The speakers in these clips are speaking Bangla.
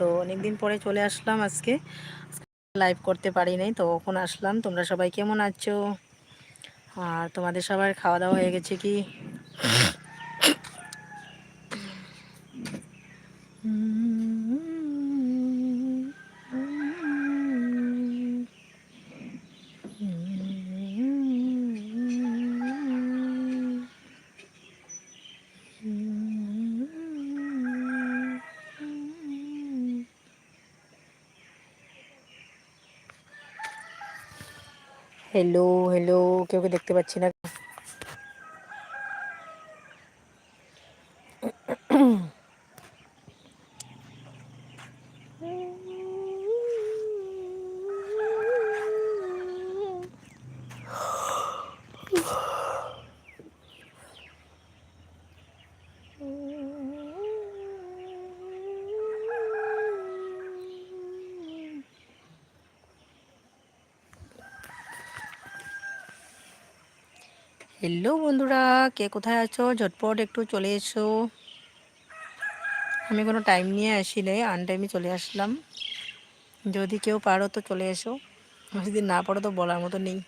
তো অনেক দিন পরে চলে আসলাম আজকে। লাইভ করতে পারি নাই, তো কখন আসলাম। তোমরা সবাই কেমন আছো? আর তোমাদের সবার খাওয়া দাওয়া হয়ে গেছে কি? হ্যালো হ্যালো কেউ দেখতে পাচ্ছি না। হ্যালো বন্ধুরা, কে কোথায় আছো? ঝটপট একটু চলে এসো। আমি কোনো টাইম নিয়ে আসি নাই আনটাইমে চলে আসলাম। যদি কেউ পারো তো চলে এসো। যদি না পারো তো বলার মতো নেই।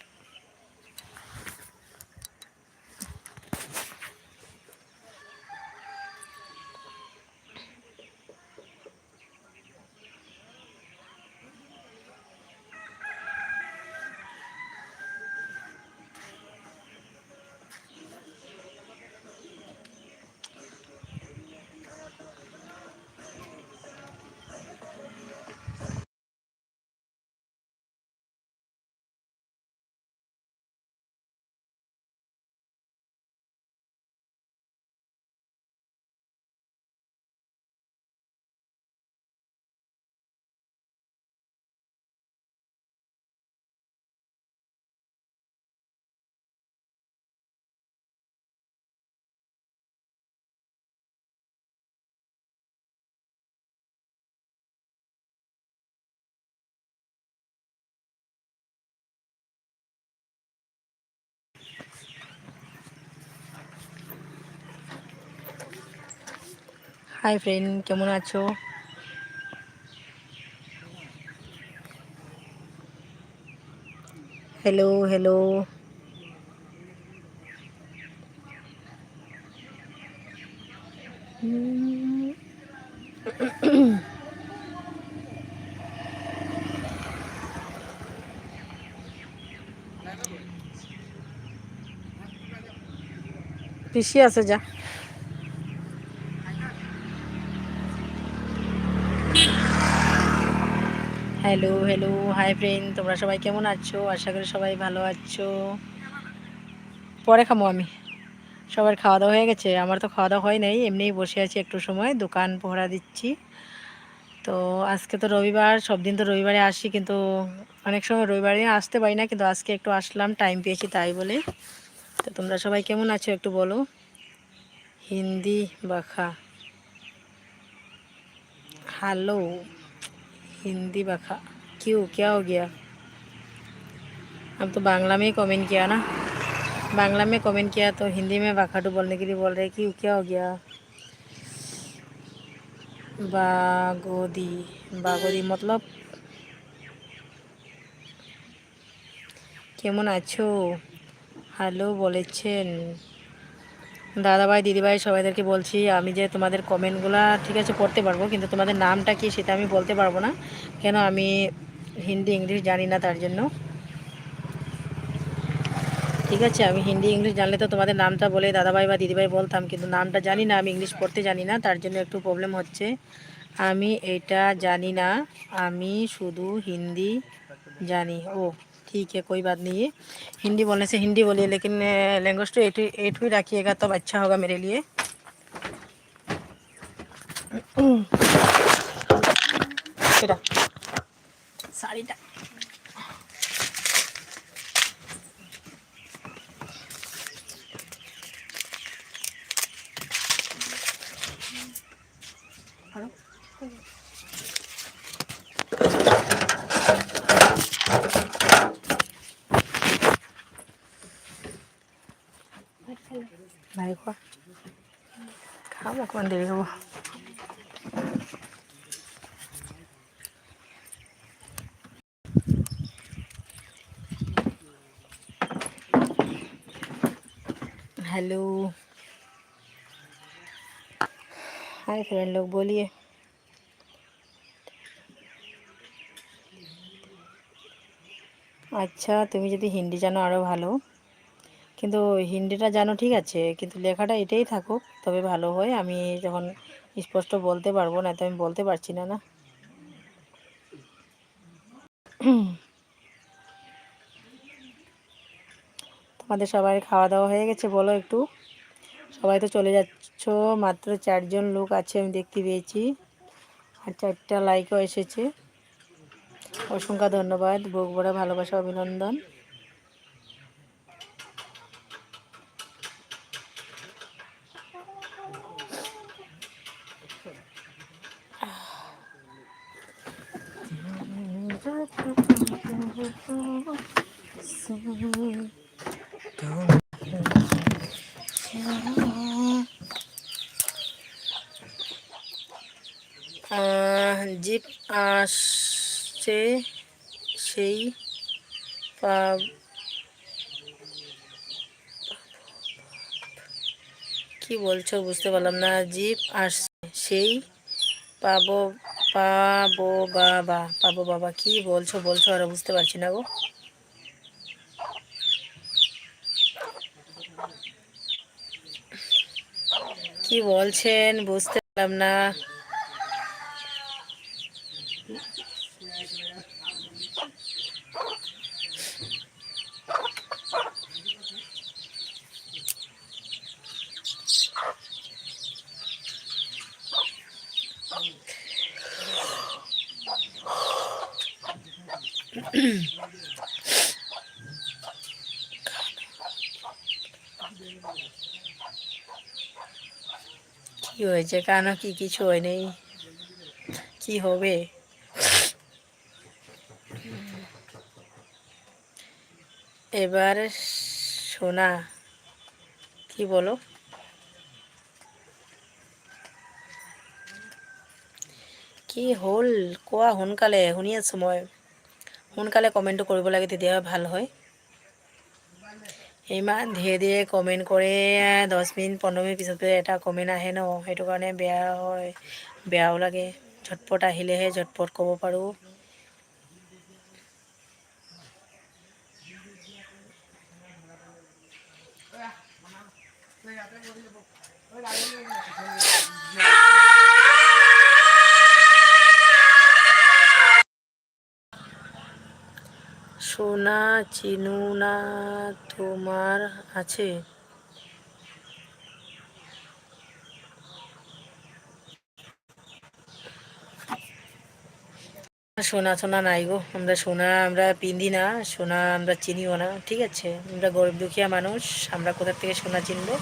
হাই ফ্রেন্ড কেমন আছো? হ্যালো হ্যালো পিসি আছে যা। হ্যালো হ্যালো হাই ফ্রেন্ড তোমরা সবাই কেমন আছো? আশা করি সবাই ভালো আছো। পরে খামো আমি। সবার খাওয়া দাওয়া হয়ে গেছে। আমার তো খাওয়া দাওয়া হয় নাই, এমনিই বসে আছি একটু সময়, দোকান পোহরা দিচ্ছি। তো আজকে তো রবিবার, সব দিন তো রবিবারে আসি, কিন্তু অনেক সময় রবিবারে আসতে পারি না, কিন্তু আজকে একটু আসলাম টাইম পেয়েছি তাই বলে। তো তোমরা সবাই কেমন আছো একটু বলো। হিন্দি বাখা হ্যালো हिंदी बखा क्यों क्या हो गया अब तो बांग्ला में ही कमेंट किया ना बांग्ला में कमेंट किया तो हिंदी में बखाटू बोलने के लिए बोल रहे क्यों क्या हो गया बागोदी बागोदी मतलब কেমন আছো হ্যালো বলেছেন দাদাভাই, দিদিভাই সবাইদেরকে বলছি, আমি যে তোমাদের কমেন্টগুলো ঠিক আছে পড়তে পারব, কিন্তু তোমাদের নামটা কি সেটা আমি বলতে পারব না। কেন আমি হিন্দি, ইংলিশ জানি না তার জন্য। ঠিক আছে, আমি হিন্দি, ইংলিশ জানলে তো তোমাদের নামটা বলে দাদাভাই বা দিদিভাই বলতাম, কিন্তু নামটা জানি না, আমি ইংলিশ পড়তে জানি না, তার জন্য একটু প্রবলেম হচ্ছে। আমি এটা জানি না, আমি শুধু হিন্দি জানি। ও ठीक है, कोई बात नहीं है। हिंदी बोलने से हिंदी बोलिए, लेकिन लैंग्वेज तो एट एट भी रखिएगा, तब अच्छा होगा मेरे लिए। साड़ी কোন দিকে যাব हेलो हाय फ्रेंड लोग बोलिए আচ্ছা তুমি যদি হিন্দি জানো আরও ভালো কিন্তু হিন্দিটা জানো ঠিক আছে, কিন্তু লেখাটা এটাই থাকুক, তবে ভালো হয় আমি যখন স্পষ্ট বলতে পারব, না তো আমি বলতে পারছি না না? তোমাদের সবাই খাওয়া দাওয়া হয়ে গেছে, বলো একটু। সবাই তো চলে যাচ্ছ, মাত্র চারজন লোক আছে, আমি দেখতে পেয়েছি। আর চারটা লাইকও এসেছে। অসংখ্য ধন্যবাদ বুক ভরা ভালোবাসা, অভিনন্দন। জিপ আসছে সেই পাব কি বলছো? বুঝতে পারলাম না। জিপ আসছে সেই পাবো পাবো বাবা পাবো বাবা, কি বলছো বলছো, আর বুঝতে পারছি না গো। কি বলছেন, বুঝতে পারলাম না। কি হয়েছে কেন কি কিছু হয়নি? কি হবে? এবার শোনা কি বলো? কি হ'ল? কোৱা সোনকালে শুনি আছোঁ মই সোনকালে কমেণ্টটো কৰিব লাগে তেতিয়াহে ভালো হয়। ইমান ধীৰে ধীৰে কমেণ্ট কৰে, দহ মিনিট, পোন্ধৰ মিনিট পিছত এটা কমেণ্ট আহে ন, সেইটো কাৰণে বেয়া হয়, বেয়াও লাগে। ঝটপট আহিলেহে ঝটপট ক'ব পাৰোঁ। সোনা চিনু না তোমার আছে? সোনা সোনা নাই গো। আমরা সোনা আমরা পিন্ধি না, সোনা আমরা চিনিও না, ঠিক আছে? আমরা গরিব দুঃখিয়া মানুষ, আমরা কোথার থেকে সোনা চিনবো?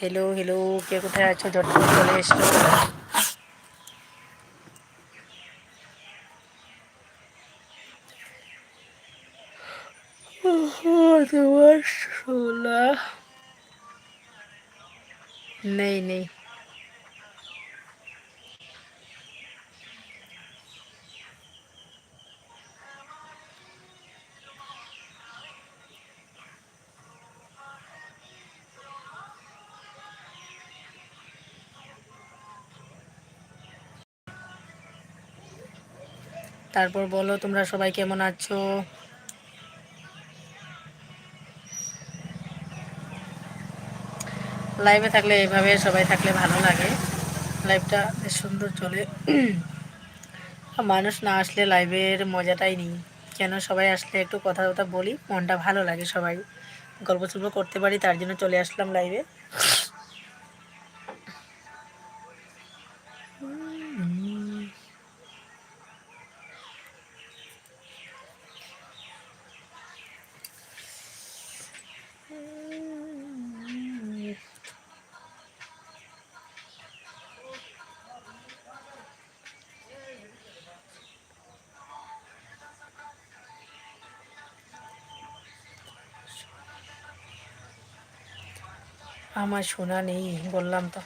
হ্যালো হ্যালো কে কোথায় আছো? ঝটপট চলে এসো তোমার নেই নেই। তারপর বলো তোমরা সবাই কেমন আছো? লাইভে থাকলে এভাবে সবাই থাকলে ভালো লাগে। লাইভটা বেশ সুন্দর চলে। মানুষ না আসলে লাইভের মজাটাই নেই। কেন সবাই আসলে একটু কথা কথা বলি, মনটা ভালো লাগে সবাই গল্প করতে পারি, তার জন্য চলে আসলাম লাইভে আমার শোনা নেই বললাম তো।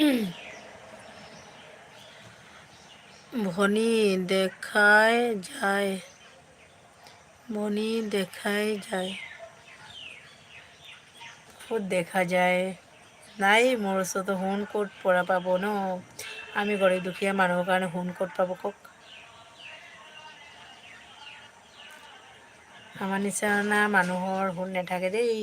ভনি দেখায় যায় ভনি দেখায় যায়। ক'ত দেখা যায়। নাই মোৰ ওচৰতো সোণ ক'ত পৰা পাব ন? আমি গৰীব দুখীয়া মানুহৰ কাৰণে সোণ ক'ত পাব কওক? আমাৰ নিচিনা মানুহৰ সোণ নাথাকে দেই।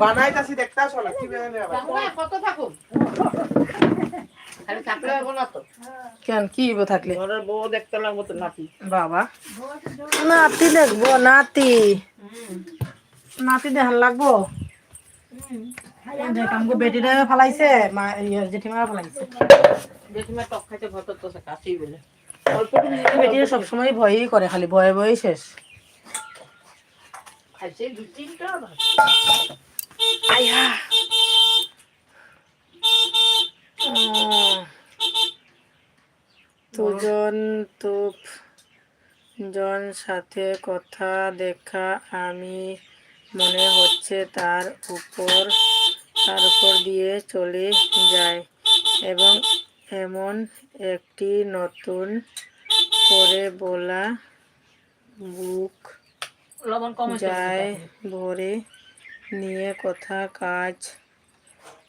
বানাইতাছি দেখতাছো না কত তো। কেন কি থাকলে? বউ দেখতে লাগবো তো নাতি। বাবা। নাতি দেখব নাতি। নাতি দেখান লাগবো? দেখ আমাকে বেটিটা ফালাইছে মা ইয়ে, জেঠিমারা ফালাইছে। জেঠিমা টক খাইতে ভয় করতেছে কাছেই বলে। অল্প সবসময় ভয়ই করে খালি ভয়ে ভয়ে শেষ। খাইছে দু তিনটা ভাত। আয়া দুজন তুপ জন সাথে কথা দেখা আমি মনে হচ্ছে তার উপর তার উপর দিয়ে চলে যায়। এবং এমন একটি নতুন করে বলা বুক লবণ কম হয়েছে যায় ভরে নিয়ে কথা, কাজ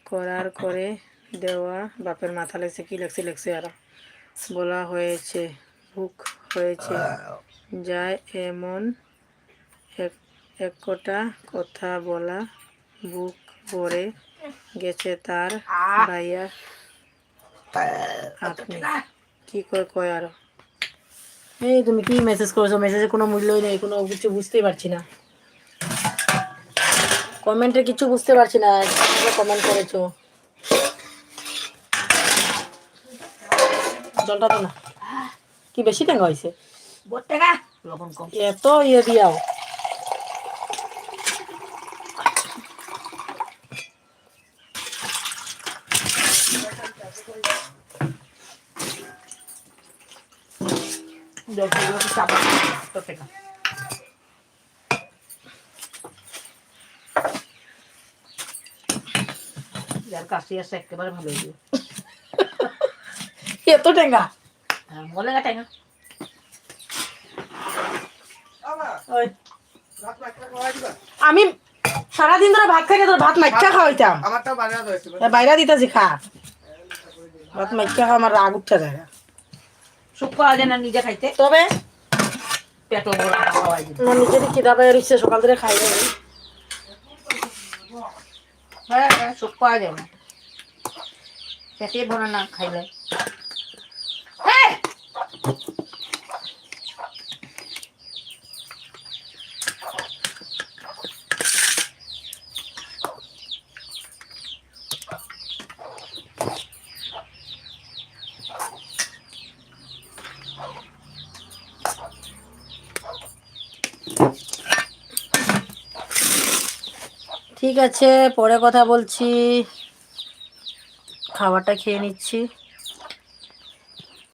করার করে দেওয়া। বাপের মাথা লেগছে কি লেগছে লেগছে আর বলা হয়েছে ভুক হয়েছে। যায় এমন এক- একটা কথা বলা, বুক ভরে গেছে তার ভাইয়া। আপনি কি কয় কয় আরও? এই তুমি কি মেসেজ করেছ? মেসেজে কোনো মূল্যই নেই, কোনো কিছু বুঝতেই পারছি না। কমেন্টে কিছু বুঝতে পারছি না কমেন্ট করেছ? জলটা তো না। কি বেশি টেঙ্গা হয়েছে? এত ইয়ে দিয়াও। চাপা। কাশি আছে একেবারে ভালো হয়ে যাবে। এত টেঙ্গা হ্যাঁ, মনে গা টেঙা বাবা ওই, আমি সারাদিন ধরে ভাত খাই তোর ভাত মাইকা খাওয়াইতাম। বাইরা দিতেছি খা। ভাত মাইকা খাওয়া আমার রাগ উঠতে যায়। সুখ পাওয়া যায় না নিজে খাইতে। তবে দিবে আমার নিজেরই খিদা সকাল ধরে খাই নাই। হ্যাঁ হ্যাঁ, সুখ পাওয়া না। পেটে ভরে না খাইলে। ঠিক আছে পরে কথা বলছি। খাবারটা খেয়ে নিচ্ছি।